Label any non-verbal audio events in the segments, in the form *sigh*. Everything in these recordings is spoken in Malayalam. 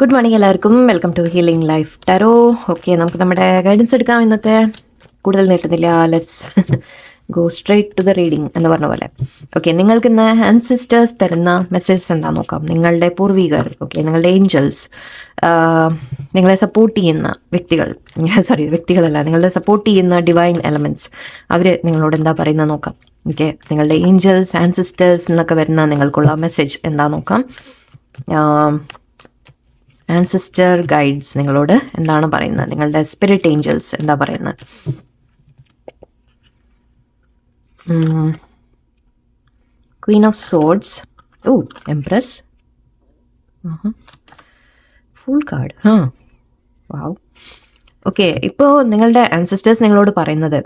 ഗുഡ് മോർണിംഗ് എല്ലാവർക്കും. Welcome to healing life tarot okay നമുക്ക് നമ്മുടെ ഗൈഡൻസ് എടുക്കാം ഇന്നത്തെ. കൂടുതൽ നീട്ടുന്നില്ല. Let's go straight to the reading എന്ന് പറഞ്ഞ പോലെ. ഓക്കെ നിങ്ങൾക്ക് ഇന്ന് സിസ്റ്റേഴ്സ് തരുന്ന മെസ്സേജസ് എന്താ നോക്കാം. നിങ്ങളുടെ പൂർവികർ ഓക്കെ നിങ്ങളുടെ ഏഞ്ചൽസ് നിങ്ങളെ സപ്പോർട്ട് ചെയ്യുന്ന വ്യക്തികൾ *laughs* സോറി വ്യക്തികളല്ല നിങ്ങളുടെ സപ്പോർട്ട് ചെയ്യുന്ന ഡിവൈൻ എലമെന്റ്സ് അവർ നിങ്ങളോട് എന്താ പറയുന്നത് നോക്കാം. ഓക്കെ നിങ്ങളുടെ ഏഞ്ചൽസ് ആൻസിസ്റ്റേഴ്സ് എന്നൊക്കെ വരുന്ന നിങ്ങൾക്കുള്ള മെസ്സേജ് എന്താ നോക്കാം. ആൻസിസ്റ്റർ ഗൈഡ്സ് നിങ്ങളോട് എന്താണ് പറയുന്നത്? നിങ്ങളുടെ സ്പിരിറ്റ് ഏഞ്ചൽസ് എന്താ പറയുന്നത്? Queen of swords or empress full card ആ വാവ് ഓക്കെ ഇപ്പോൾ നിങ്ങളുടെ ആൻസിസ്റ്റേഴ്സ് നിങ്ങളോട് പറയുന്നത്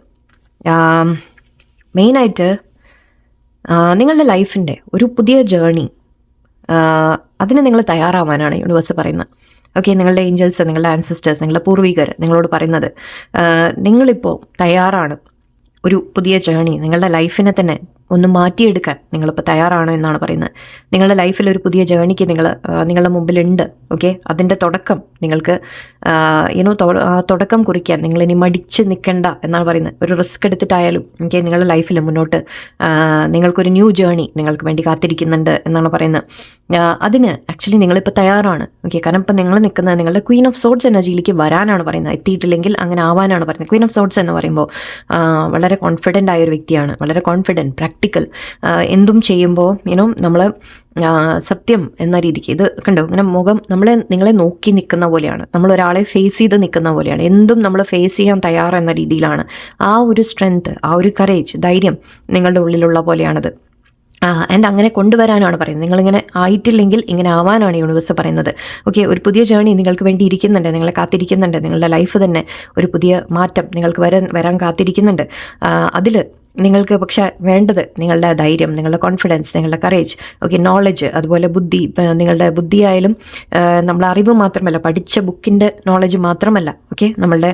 മെയിനായിട്ട് നിങ്ങളുടെ ലൈഫിന്റെ ഒരു പുതിയ ജേണി അതിന് നിങ്ങൾ തയ്യാറാവാനാണ് യൂണിവേഴ്സ് പറയുന്നത്. ഓക്കെ നിങ്ങളുടെ ഏഞ്ചൽസ് നിങ്ങളുടെ ആൻസിസ്റ്റേഴ്സ് നിങ്ങളുടെ പൂർവികർ നിങ്ങളോട് പറയുന്നത് നിങ്ങളിപ്പോൾ തയ്യാറാണ്. ഒരു പുതിയ ജേണി നിങ്ങളുടെ ലൈഫിനെ തന്നെ ഒന്ന് മാറ്റിയെടുക്കാൻ നിങ്ങളിപ്പോൾ തയ്യാറാണോ എന്നാണ് പറയുന്നത്. നിങ്ങളുടെ ലൈഫിൽ ഒരു പുതിയ ജേണിക്ക് നിങ്ങൾ നിങ്ങളുടെ മുമ്പിലുണ്ട് ഓക്കെ? അതിന്റെ തുടക്കം നിങ്ങൾക്ക് ഇനോ തുടക്കം കുറിക്കാൻ നിങ്ങളിനി മടിച്ച് നിൽക്കണ്ട എന്നാണ് പറയുന്നത്. ഒരു റിസ്ക് എടുത്തിട്ടായാലും ഓക്കെ? നിങ്ങളുടെ ലൈഫിൽ മുന്നോട്ട് നിങ്ങൾക്കൊരു ന്യൂ ജേണി നിങ്ങൾക്ക് വേണ്ടി കാത്തിരിക്കുന്നുണ്ട് എന്നാണ് പറയുന്നത്. അതിന് ആക്ച്വലി നിങ്ങളിപ്പോൾ തയ്യാറാണ് ഓക്കെ? കാരണം ഇപ്പം നിങ്ങൾ നിൽക്കുന്നത് നിങ്ങളുടെ ക്വീൻ ഓഫ് സോട്ട്സ് എനർജിയിലേക്ക് വരാനാണ് പറയുന്നത്. എത്തിയിട്ടില്ലെങ്കിൽ അങ്ങനെ ആവാനാണ് പറയുന്നത്. ക്വീൻ ഓഫ് സോട്ട്സ് എന്ന് പറയുമ്പോൾ വളരെ കോൺഫിഡന്റ് ആയ ഒരു വ്യക്തിയാണ്. വളരെ കോൺഫിഡന്റ് പ്രാക്ടിക്കൽ എന്തും ചെയ്യുമ്പോൾ യുനോ നമ്മൾ സത്യം എന്ന രീതിക്ക് ഇത് കണ്ടോ? ഇങ്ങനെ മുഖം നമ്മളെ നിങ്ങളെ നോക്കി നിൽക്കുന്ന പോലെയാണ്. നമ്മൾ ഒരാളെ ഫേസ് ചെയ്ത് നിൽക്കുന്ന പോലെയാണ്. എന്തും നമ്മൾ ഫേസ് ചെയ്യാൻ തയ്യാറെന്ന രീതിയിലാണ്. ആ ഒരു സ്ട്രെങ്ത് ആ ഒരു കറേജ് ധൈര്യം നിങ്ങളുടെ ഉള്ളിലുള്ള പോലെയാണത്. ആൻഡ് അങ്ങനെ കൊണ്ടുവരാനാണ് പറയുന്നത്. നിങ്ങളിങ്ങനെ ആയിട്ടില്ലെങ്കിൽ ഇങ്ങനെ ആവാനാണ് യൂണിവേഴ്സ് പറയുന്നത്. ഓക്കെ ഒരു പുതിയ ജേണി നിങ്ങൾക്ക് വേണ്ടി ഇരിക്കുന്നുണ്ട്. നിങ്ങളെ കാത്തിരിക്കുന്നുണ്ട്. നിങ്ങളുടെ ലൈഫ് തന്നെ ഒരു പുതിയ മാറ്റം നിങ്ങൾക്ക് വരാൻ വരാൻ കാത്തിരിക്കുന്നുണ്ട്. അതിൽ നിങ്ങൾക്ക് പക്ഷെ വേണ്ടത് നിങ്ങളുടെ ധൈര്യം നിങ്ങളുടെ കോൺഫിഡൻസ് നിങ്ങളുടെ കറേജ് ഓക്കെ നോളജ് അതുപോലെ ബുദ്ധി നിങ്ങളുടെ ബുദ്ധിയായാലും നമ്മൾ അറിവ് മാത്രമല്ല പഠിച്ച ബുക്കിന്റെ നോളജ് മാത്രമല്ല ഓക്കെ നമ്മളുടെ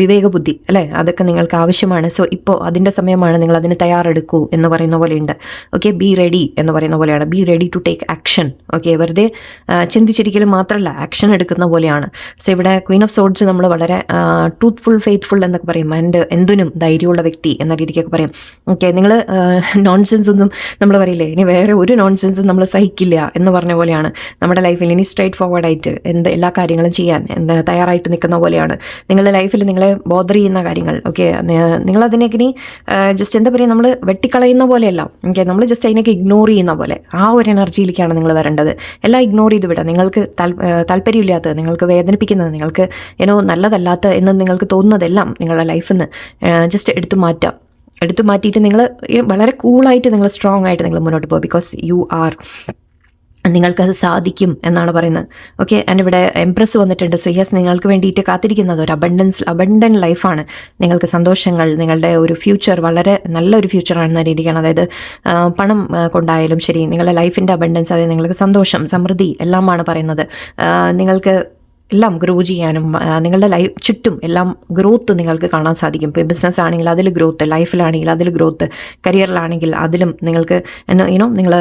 വിവേക ബുദ്ധി അല്ലേ? അതൊക്കെ നിങ്ങൾക്ക് ആവശ്യമാണ്. സോ ഇപ്പോൾ അതിന്റെ സമയമാണ് നിങ്ങൾ അതിന് തയ്യാറെടുക്കൂ എന്ന് പറയുന്ന പോലെയുണ്ട്. ഓക്കെ ബി റെഡി എന്ന് പറയുന്ന പോലെയാണ്. Be ready to take action okay വെറുതെ ചിന്തിച്ചിരിക്കലും മാത്രമല്ല ആക്ഷൻ എടുക്കുന്ന പോലെയാണ്. സോ ഇവിടെ ക്വീൻ ഓഫ് സോഡ്സ് നമ്മൾ വളരെ ട്രൂത്ത്ഫുൾ ഫെയ്ത്ത്ഫുൾ എന്നൊക്കെ പറയും. ആൻഡ് എന്തിനും ധൈര്യമുള്ള വ്യക്തി എന്ന രീതിക്കൊക്കെ പറയും. ഓക്കെ നിങ്ങൾ നോൺസെൻസ് ഒന്നും നമ്മൾ പറയില്ലേ? ഇനി വേറെ ഒരു നോൺസെൻസും നമ്മൾ സഹിക്കില്ല എന്ന് പറഞ്ഞ പോലെയാണ് നമ്മുടെ ലൈഫിൽ ഇനി സ്ട്രേറ്റ് ഫോർവേഡ് ആയിട്ട് എന്ത് എല്ലാ കാര്യങ്ങളും ചെയ്യാൻ എന്ത് തയ്യാറായിട്ട് നിൽക്കുന്ന പോലെയാണ് നിങ്ങളുടെ ലൈഫിൽ നിങ്ങളെ ബോദർ ചെയ്യുന്ന കാര്യങ്ങൾ. ഓക്കെ നിങ്ങളതിനേക്ക് ഇനി ജസ്റ്റ് എന്താ പറയുക നമ്മൾ വെട്ടിക്കളയുന്ന പോലെയല്ല. ഓക്കെ നമ്മൾ ജസ്റ്റ് അതിനൊക്കെ ഇഗ്നോർ ചെയ്യുന്ന പോലെ. ആ ഒരു എനർജിയിലേക്കാണ് നിങ്ങൾ വരേണ്ടത്. എല്ലാം ഇഗ്നോർ ചെയ്ത് വിടാം. നിങ്ങൾക്ക് താല്പര്യമില്ലാത്തത് നിങ്ങൾക്ക് വേദനിപ്പിക്കുന്നത് നിങ്ങൾക്ക് ഏനോ നല്ലതല്ലാത്ത എന്ന് നിങ്ങൾക്ക് തോന്നുന്നതെല്ലാം നിങ്ങളുടെ ലൈഫിൽ നിന്ന് ജസ്റ്റ് എടുത്തു മാറ്റാം. എടുത്തു മാറ്റിയിട്ട് നിങ്ങൾ വളരെ കൂളായിട്ട് നിങ്ങൾ സ്ട്രോങ് ആയിട്ട് നിങ്ങൾ മുന്നോട്ട് പോകും ബിക്കോസ് യു ആർ നിങ്ങൾക്കത് സാധിക്കും എന്നാണ് പറയുന്നത്. ഓക്കെ ആൻഡ് ഇവിടെ എംപ്രസ് വന്നിട്ടുണ്ട്. സോ യെസ് നിങ്ങൾക്ക് വേണ്ടിയിട്ട് കാത്തിരിക്കുന്നത് ഒരു അബണ്ടൻസ് അബണ്ടൻ ലൈഫാണ് നിങ്ങൾക്ക് സന്തോഷങ്ങൾ നിങ്ങളുടെ ഒരു ഫ്യൂച്ചർ വളരെ നല്ലൊരു ഫ്യൂച്ചറാണെന്ന രീതിക്കാണ്. അതായത് പണം കൊണ്ടായാലും ശരി നിങ്ങളുടെ ലൈഫിന്റെ അബണ്ടൻസ് അതായത് നിങ്ങൾക്ക് സന്തോഷം സമൃദ്ധി എല്ലാമാണ് പറയുന്നത്. നിങ്ങൾക്ക് എല്ലാം ഗ്രോ ചെയ്യാനും നിങ്ങളുടെ ലൈഫ് ചുറ്റും എല്ലാം ഗ്രോത്ത് നിങ്ങൾക്ക് കാണാൻ സാധിക്കും. ഇപ്പോൾ ബിസിനസ് ആണെങ്കിൽ അതിൽ ഗ്രോത്ത് ലൈഫിലാണെങ്കിൽ അതിൽ ഗ്രോത്ത് കരിയറിലാണെങ്കിൽ അതിലും നിങ്ങൾക്ക് യുനോ നിങ്ങൾ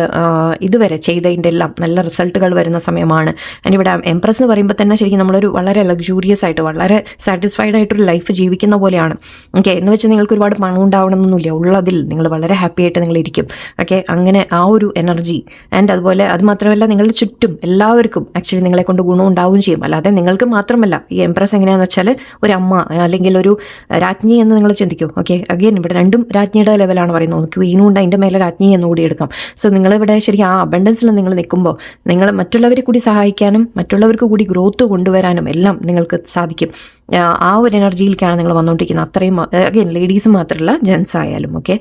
ഇതുവരെ ചെയ്തതിന്റെ എല്ലാം നല്ല റിസൾട്ടുകൾ വരുന്ന സമയമാണ്. ആൻഡ് ഇവിടെ എംപ്രസ് എന്ന് പറയുമ്പോൾ തന്നെ ശരിക്കും നമ്മളൊരു വളരെ ലക്ഷൂറിയസ് ആയിട്ട് വളരെ സാറ്റിസ്ഫൈഡ് ആയിട്ടൊരു ലൈഫ് ജീവിക്കുന്ന പോലെയാണ്. ഓക്കെ എന്ന് വെച്ചാൽ നിങ്ങൾക്ക് ഒരുപാട് പണം ഉണ്ടാവണമെന്നൊന്നുമില്ല. ഉള്ളതിൽ നിങ്ങൾ വളരെ ഹാപ്പി ആയിട്ട് നിങ്ങൾ ഇരിക്കും. ഓക്കെ അങ്ങനെ ആ ഒരു എനർജി ആൻഡ് അതുപോലെ അത് മാത്രമല്ല നിങ്ങളുടെ ചുറ്റും എല്ലാവർക്കും ആക്ച്വലി നിങ്ങളെ കൊണ്ട് ഗുണം ഉണ്ടാവുകയും ചെയ്യും. അല്ലാതെ നിങ്ങൾക്ക് മാത്രമല്ല. ഈ എംപ്രസ് എങ്ങനെയാണെന്ന് വെച്ചാൽ ഒരു അമ്മ അല്ലെങ്കിൽ ഒരു രാജ്ഞി എന്ന് നിങ്ങൾ ചിന്തിക്കും. ഓക്കെ അഗെയിൻ ഇവിടെ രണ്ടും രാജ്ഞിയുടെ ലെവലാണ് പറയുന്നത്. ക്വീനും ഉണ്ട് അതിന്റെ മേലെ രാജ്ഞി എന്ന് കൂടി എടുക്കാം. സോ നിങ്ങളിവിടെ ശരിക്കും ആ അബണ്ടൻസിൽ നിങ്ങൾ നിൽക്കുമ്പോൾ നിങ്ങൾ മറ്റുള്ളവരെ കൂടി സഹായിക്കാനും മറ്റുള്ളവർക്ക് കൂടി ഗ്രോത്ത് കൊണ്ടുവരാനും എല്ലാം നിങ്ങൾക്ക് സാധിക്കും. ആ ഒരു എനർജിയിലേക്കാണ് നിങ്ങൾ വന്നുകൊണ്ടിരിക്കുന്നത്. അത്രയും അഗെയിൻ ലേഡീസ് മാത്രമല്ല ജെൻസ് ആയാലും. ഓക്കെ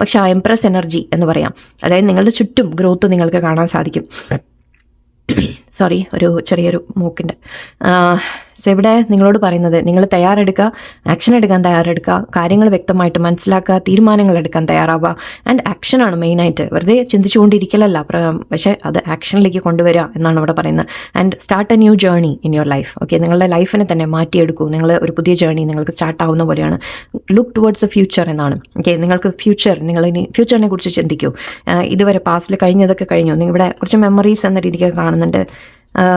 പക്ഷെ ആ എംപ്രസ് എനർജി എന്ന് പറയാം. അതായത് നിങ്ങളുടെ ചുറ്റും ഗ്രോത്ത് നിങ്ങൾക്ക് കാണാൻ സാധിക്കും. സോറി ഒരു ചെറിയൊരു മൂക്കിന്റെ. സോ ഇവിടെ നിങ്ങളോട് പറയുന്നത് നിങ്ങൾ തയ്യാറെടുക്കുക ആക്ഷൻ എടുക്കാൻ തയ്യാറെടുക്കുക കാര്യങ്ങൾ വ്യക്തമായിട്ട് മനസ്സിലാക്കുക തീരുമാനങ്ങൾ എടുക്കാൻ തയ്യാറാവുക. ആൻഡ് ആക്ഷനാണ് മെയിനായിട്ട് വെറുതെ ചിന്തിച്ചുകൊണ്ടിരിക്കലല്ല. പക്ഷേ അത് ആക്ഷനിലേക്ക് കൊണ്ടുവരിക എന്നാണ് ഇവിടെ പറയുന്നത്. And start a new journey in your life okay നിങ്ങളുടെ ലൈഫിനെ തന്നെ മാറ്റിയെടുക്കൂ. നിങ്ങൾ ഒരു പുതിയ ജേർണി നിങ്ങൾക്ക് സ്റ്റാർട്ട് ആവുന്ന പോലെയാണ്. ലുക്ക് ടുവേർഡ്സ് എ ഫ്യൂച്ചർ എന്നാണ്. ഓക്കെ നിങ്ങൾക്ക് ഫ്യൂച്ചർ നിങ്ങൾ ഇനി ഫ്യൂച്ചറിനെ കുറിച്ച് ചിന്തിക്കൂ. ആഹ് ഇതുവരെ പാസ്റ്റിൽ കഴിഞ്ഞതൊക്കെ കഴിഞ്ഞു. നിങ്ങൾ ഇവിടെ കുറച്ച് മെമ്മറീസ് എന്ന രീതിക്ക് കാണുന്നുണ്ട്.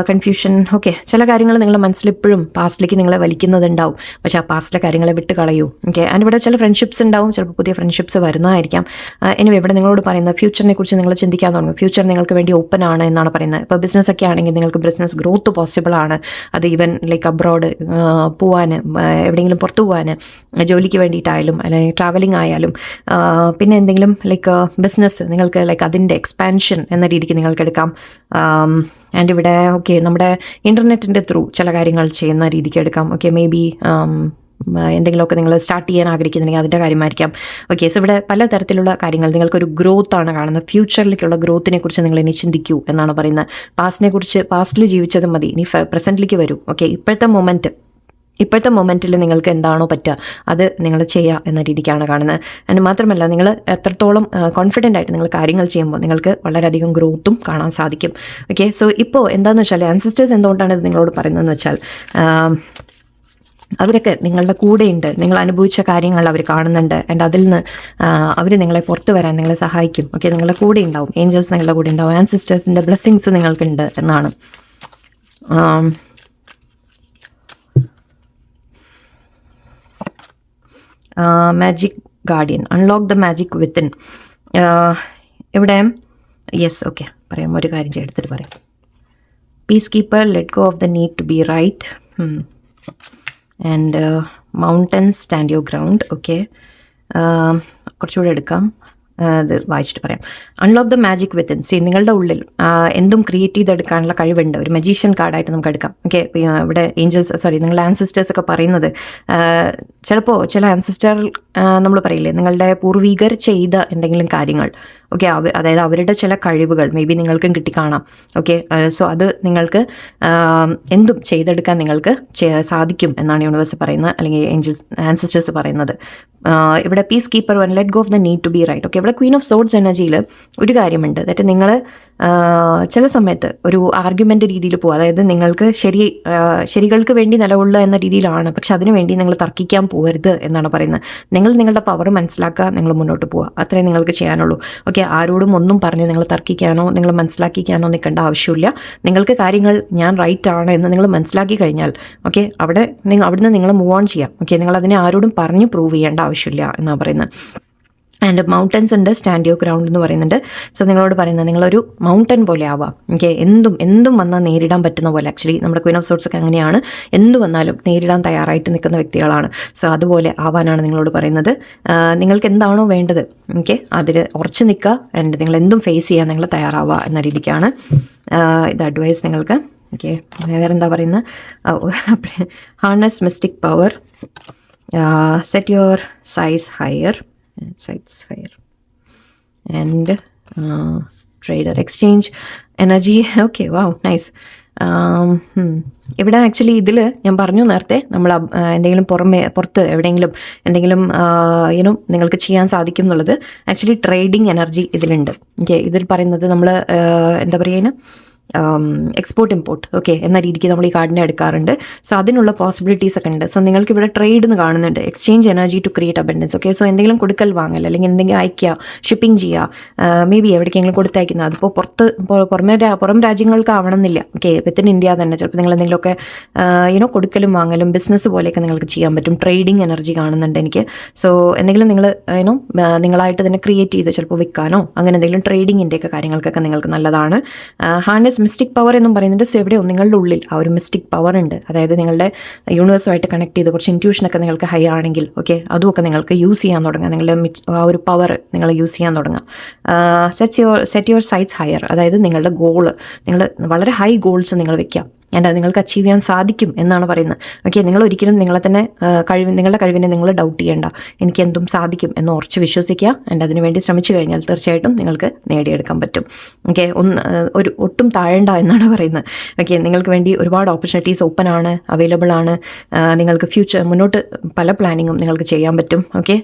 കൺഫ്യൂഷൻ ഓക്കെ ചില കാര്യങ്ങൾ നിങ്ങളുടെ മനസ്സിൽ ഇപ്പോഴും പാസ്റ്റിലേക്ക് നിങ്ങളെ വലിക്കുന്നതുണ്ടാവും. പക്ഷേ ആ പാസ്റ്റിലെ കാര്യങ്ങളെ വിട്ട് കളയൂ. ഓക്കെ ആൻഡ് ഇവിടെ ചില ഫ്രണ്ട്ഷിപ്സ് ഉണ്ടാവും. ചിലപ്പോൾ പുതിയ ഫ്രണ്ട്ഷിപ്സ് വരുന്നതായിരിക്കാം. എനിവേ ഇവിടെ നിങ്ങളോട് പറയുന്ന ഫ്യൂച്ചറിനെ കുറിച്ച് നിങ്ങൾ ചിന്തിക്കാൻ തുടങ്ങും. ഫ്യൂച്ചർ നിങ്ങൾക്ക് വേണ്ടി ഓപ്പൺ ആണ് എന്നാണ് പറയുന്നത്. ഇപ്പോൾ ബിസിനസ് ഒക്കെ ആണെങ്കിൽ നിങ്ങൾക്ക് ബിസിനസ് ഗ്രോത്ത് പോസിബിൾ ആണ്. അത് ഈവൻ ലൈക്ക് അബ്രോഡ് പോവാൻ എവിടെയെങ്കിലും പുറത്തു പോകാൻ ജോലിക്ക് വേണ്ടിയിട്ടായാലും അല്ലെങ്കിൽ ട്രാവലിംഗ് ആയാലും പിന്നെ എന്തെങ്കിലും ലൈക്ക് ബിസിനസ് നിങ്ങൾക്ക് ലൈക്ക് അതിന്റെ എക്സ്പാൻഷൻ എന്ന രീതിക്ക് നിങ്ങൾക്ക് എടുക്കാം. ആൻഡ് ഇവിടെ ഓക്കെ നമ്മുടെ ഇന്റർനെറ്റിന്റെ ത്രൂ ചില കാര്യങ്ങൾ ചെയ്യുന്ന രീതിക്ക് എടുക്കാം. ഓക്കെ മേ ബി എന്തെങ്കിലുമൊക്കെ നിങ്ങൾ സ്റ്റാർട്ട് ചെയ്യാൻ ആഗ്രഹിക്കുന്നുണ്ടെങ്കിൽ അതിന്റെ കാര്യമായിരിക്കാം. ഓക്കെ സോ ഇവിടെ പല തരത്തിലുള്ള കാര്യങ്ങൾ. നിങ്ങൾക്കൊരു ഗ്രോത്ത് ആണ് കാണുന്നത്. ഫ്യൂച്ചറിലേക്കുള്ള ഗ്രോത്തിനെ കുറിച്ച് നിങ്ങൾ ഇനി ചിന്തിക്കൂ എന്നാണ് പറയുന്നത്. പാസ്റ്റിനെ കുറിച്ച് പാസ്റ്റിൽ ജീവിച്ചത് മതി. ഇനി പ്രസന്റിലേക്ക് വരൂ. ഓക്കെ ഇപ്പോഴത്തെ മൊമെന്റ് ഇപ്പോഴത്തെ മൊമെന്റിൽ നിങ്ങൾക്ക് എന്താണോ പറ്റുക അത് നിങ്ങൾ ചെയ്യുക എന്ന രീതിക്കാണ് കാണുന്നത്. അതിന് മാത്രമല്ല നിങ്ങൾ എത്രത്തോളം കോൺഫിഡന്റ് ആയിട്ട് നിങ്ങൾ കാര്യങ്ങൾ ചെയ്യുമ്പോൾ നിങ്ങൾക്ക് വളരെയധികം ഗ്രോത്തും കാണാൻ സാധിക്കും. ഓക്കെ സോ ഇപ്പോൾ എന്താണെന്ന് വെച്ചാൽ ആൻസിസ്റ്റേഴ്സ് എന്തുകൊണ്ടാണ് ഇത് നിങ്ങളോട് പറയുന്നതെന്ന് വെച്ചാൽ അവരൊക്കെ നിങ്ങളുടെ കൂടെയുണ്ട് നിങ്ങൾ അനുഭവിച്ച കാര്യങ്ങൾ അവർ കാണുന്നുണ്ട് ആൻഡ് അതിൽ നിന്ന് അവർ നിങ്ങളെ പുറത്തു വരാൻ നിങ്ങളെ സഹായിക്കും. ഓക്കെ നിങ്ങളുടെ കൂടെ ഉണ്ടാവും ഏഞ്ചൽസ് നിങ്ങളുടെ കൂടെ ഉണ്ടാവും ആൻസിസ്റ്റേഴ്സിന്റെ ബ്ലെസ്സിങ്സ് നിങ്ങൾക്കുണ്ട് എന്നാണ്. Magic guardian unlock the magic within ഇവിടെ യെസ് ഓക്കെ പറയാം ഒരു കാര്യം ചെയ്തെടുത്തിട്ട് പറയാം. Peace keeper let go of the need to be right and mountains stand your ground okay കുറച്ചുകൂടെ എടുക്കാം. ഇത് വായിച്ചിട്ട് പറയാം. Unlock the magic within see നിങ്ങളുടെ ഉള്ളിൽ എന്തും ക്രിയേറ്റ് ചെയ്തെടുക്കാനുള്ള കഴിവുണ്ട്. ഒരു മജീഷ്യൻ കാർഡായിട്ട് നമുക്ക് എടുക്കാം. ഓക്കെ ഇവിടെ ഏഞ്ചൽസ് സോറി നിങ്ങളുടെ ആൻസിസ്റ്റേഴ്സ് ഒക്കെ പറയുന്നത് ചിലപ്പോൾ ചില ആൻസിസ്റ്റർ നമ്മൾ പറയില്ലേ നിങ്ങളുടെ പൂർവികർ ചെയ്ത എന്തെങ്കിലും കാര്യങ്ങൾ. ഓക്കെ അവർ അതായത് അവരുടെ ചില കഴിവുകൾ മേ ബി നിങ്ങൾക്കും കിട്ടിക്കാണാം ഓക്കെ സോ അത് നിങ്ങൾക്ക് എന്തും ചെയ്തെടുക്കാൻ നിങ്ങൾക്ക് സാധിക്കും എന്നാണ് യൂണിവേഴ്സ് പറയുന്നത് അല്ലെങ്കിൽ ഏഞ്ചൽസ് ആൻസിസ്റ്റേഴ്സ് പറയുന്നത്. ഇവിടെ peace keeper one let go of the need to be right okay ഇവിടെ ക്വീൻ ഓഫ് സോഡ്സ് എനർജിയിൽ ഒരു കാര്യമുണ്ട്. ദറ്റ് നിങ്ങൾ ചില സമയത്ത് ഒരു ആർഗ്യുമെന്റ് രീതിയിൽ പോകും അതായത് നിങ്ങൾക്ക് ശരി ശരികൾക്ക് വേണ്ടി നിലകൊള്ളുക എന്ന രീതിയിലാണ്. പക്ഷെ അതിനു വേണ്ടി നിങ്ങൾ തർക്കിക്കാൻ പോകരുത് എന്നാണ് പറയുന്നത്. നിങ്ങൾ നിങ്ങളുടെ പവർ മനസ്സിലാക്കുക നിങ്ങൾ മുന്നോട്ട് പോവുക. അത്രേ നിങ്ങൾക്ക് ചെയ്യാനുള്ളൂ. ഓക്കെ ആരോടും ഒന്നും പറഞ്ഞ് നിങ്ങൾ തർക്കിക്കാനോ നിങ്ങൾ മനസ്സിലാക്കിക്കാനോ നിൽക്കേണ്ട ആവശ്യമില്ല. നിങ്ങൾക്ക് കാര്യങ്ങൾ ഞാൻ റൈറ്റ് ആണ് എന്ന് നിങ്ങൾ മനസ്സിലാക്കി കഴിഞ്ഞാൽ ഓക്കെ അവിടെ നിങ്ങൾ അവിടുന്ന് നിങ്ങൾ മൂവ് ഓൺ ചെയ്യാം. ഓക്കെ നിങ്ങൾ അതിനെ ആരോടും പറഞ്ഞ് പ്രൂവ് ചെയ്യേണ്ട ആവശ്യമില്ല എന്നാണ് പറയുന്നത്. ആൻഡ് മൗണ്ടൻസ് ഉണ്ട് സ്റ്റാൻഡിയോ ഗ്രൗണ്ട് എന്ന് പറയുന്നുണ്ട്. സോ നിങ്ങളോട് പറയുന്നത് നിങ്ങളൊരു മൗണ്ടൻ പോലെ ആവാം. ഓക്കെ എന്തും എന്തും വന്നാൽ നേരിടാൻ പറ്റുന്ന പോലെ. ആക്ച്വലി നമ്മുടെ ക്വീൻ ഓഫ് സോട്ട്സ് ഒക്കെ അങ്ങനെയാണ്. എന്ത് വന്നാലും നേരിടാൻ തയ്യാറായിട്ട് നിൽക്കുന്ന വ്യക്തികളാണ്. സോ അതുപോലെ ആവാനാണ് നിങ്ങളോട് പറയുന്നത്. ആഹ് നിങ്ങൾക്ക് എന്താണോ വേണ്ടത് ഓക്കെ അതിൽ ഉറച്ചു നിൽക്കുക. ആൻഡ് നിങ്ങൾ എന്തും ഫേസ് ചെയ്യാൻ നിങ്ങൾ തയ്യാറാവുക എന്ന രീതിക്കാണ് ആഹ് ഇത് അഡ്വൈസ് നിങ്ങൾക്ക്. ഓക്കെ വേറെന്താ പറയുന്നത്? Harness mystic power set your size higher size and uh, trader exchange energy. *laughs* Okay wow nice. ഇവിടെ ആക്ച്വലി ഇതിൽ ഞാൻ പറഞ്ഞു നേരത്തെ നമ്മൾ എന്തെങ്കിലും പുറമെ പുറത്ത് എവിടെയെങ്കിലും എന്തെങ്കിലും യുനോ നിങ്ങൾക്ക് ചെയ്യാൻ സാധിക്കും എന്നുള്ളത് ആക്ച്വലി ട്രേഡിങ് എനർജി ഇതിലുണ്ട്. ഓക്കെ ഇതിൽ പറയുന്നത് നമ്മൾ എന്താ പറയുക എക്സ്പോർട്ട് ഇമ്പോർട്ട് ഓക്കെ എന്ന രീതിക്ക് നമ്മൾ ഈ കാർഡിനെ എടുക്കാറുണ്ട്. സോ അതിനുള്ള പോസിബിലിറ്റീസ് ഒക്കെ ഉണ്ട്. സോ നിങ്ങൾക്ക് ഇവിടെ ട്രേഡ് എന്ന് കാണുന്നുണ്ട്. Exchange energy to create abundance okay so എന്തെങ്കിലും കൊടുക്കൽ വാങ്ങൽ അല്ലെങ്കിൽ എന്തെങ്കിലും അയക്കുക ഷിപ്പിംഗ് ചെയ്യുക മേ ബി എവിടേക്കെങ്കിലും കൊടുത്തയക്കുന്നത്. അതിപ്പോൾ പുറത്ത് പുറമെ പുറം രാജ്യങ്ങൾക്ക് ആവണമെന്നില്ല ഓക്കെ വിത്തിൻ ഇന്ത്യ തന്നെ ചിലപ്പോൾ നിങ്ങൾ എന്തെങ്കിലുമൊക്കെ യുനോ കൊടുക്കലും വാങ്ങലും ബിസിനസ് പോലെയൊക്കെ നിങ്ങൾക്ക് ചെയ്യാൻ പറ്റും. ട്രേഡിംഗ് എനർജി കാണുന്നുണ്ട് എനിക്ക്. സോ എന്തെങ്കിലും നിങ്ങൾ യുനോ നിങ്ങളായിട്ട് തന്നെ ക്രിയേറ്റ് ചെയ്ത് ചിലപ്പോൾ വിൽക്കാനോ അങ്ങനെ എന്തെങ്കിലും ട്രേഡിങ്ങിന്റെയൊക്കെ കാര്യങ്ങൾക്കൊക്കെ നിങ്ങൾക്ക് നല്ലതാണ്. ഹാർനസ് മിസ്റ്റിക് പവർ എന്നും പറയുന്നുണ്ട്. സോ എവിടെയോ നിങ്ങളുടെ ഉള്ളിൽ ആ ഒരു മിസ്റ്റിക് പവർ ഉണ്ട്. അതായത് നിങ്ങളുടെ യൂണിവേഴ്സുമായിട്ട് കണക്ട് ചെയ്ത് കുറച്ച് ഇന്റ്യൂഷനൊക്കെ നിങ്ങൾക്ക് ഹൈ ആണെങ്കിൽ ഓക്കെ അതുമൊക്കെ നിങ്ങൾക്ക് യൂസ് ചെയ്യാൻ തുടങ്ങുക നിങ്ങളുടെ ആ ഒരു പവർ നിങ്ങൾ യൂസ് ചെയ്യാൻ തുടങ്ങുക set your set your sights higher അതായത് നിങ്ങളുടെ ഗോൾ നിങ്ങൾ വളരെ ഹൈ ഗോൾസ് നിങ്ങൾ വെക്കുക ആൻഡ് നിങ്ങൾക്ക് അച്ചീവ് ചെയ്യാൻ സാധിക്കും എന്നാണ് പറയുന്നത്. ഓക്കെ നിങ്ങൾ ഒരിക്കലും നിങ്ങളെ തന്നെ കഴിവ് നിങ്ങളുടെ കഴിവിനെ നിങ്ങൾ ഡൗട്ട് ചെയ്യേണ്ട. എനിക്ക് എന്തും സാധിക്കും എന്ന് ഉറച്ച് വിശ്വസിക്കുക. ആൻഡ് അതിനുവേണ്ടി ശ്രമിച്ചു കഴിഞ്ഞാൽ തീർച്ചയായിട്ടും നിങ്ങൾക്ക് നേടിയെടുക്കാൻ പറ്റും. ഓക്കെ ഒന്ന് ഒരു ഒട്ടും താഴേണ്ട എന്നാണ് പറയുന്നത്. ഓക്കെ നിങ്ങൾക്ക് വേണ്ടി ഒരുപാട് ഓപ്പർച്യൂണിറ്റീസ് ഓപ്പൺ ആണ് അവൈലബിൾ ആണ്. നിങ്ങൾക്ക് ഫ്യൂച്ചർ മുന്നോട്ട് പല പ്ലാനിങ്ങും നിങ്ങൾക്ക് ചെയ്യാൻ പറ്റും. ഓക്കെ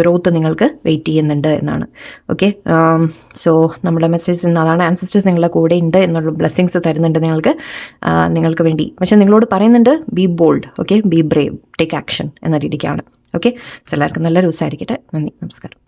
ഗ്രോത്ത് നിങ്ങൾക്ക് വെയിറ്റ് ചെയ്യുന്നുണ്ട് എന്നാണ്. ഓക്കെ സോ നമ്മുടെ മെസ്സേജ് അതാണ് ആൻസിസ്റ്റേഴ്സ് നിങ്ങളുടെ കൂടെ ഉണ്ട് എന്നുള്ള ബ്ലെസ്സിങ്സ് തരുന്നുണ്ട് നിങ്ങൾക്ക്. നിങ്ങൾക്ക് വേണ്ടി. പക്ഷെ നിങ്ങളോട് പറയുന്നുണ്ട് be bold okay be brave take action എന്ന രീതിക്കാണ്. ഓക്കെ എല്ലാവർക്കും നല്ല ദിവസമായിരിക്കട്ടെ. നന്ദി നമസ്കാരം.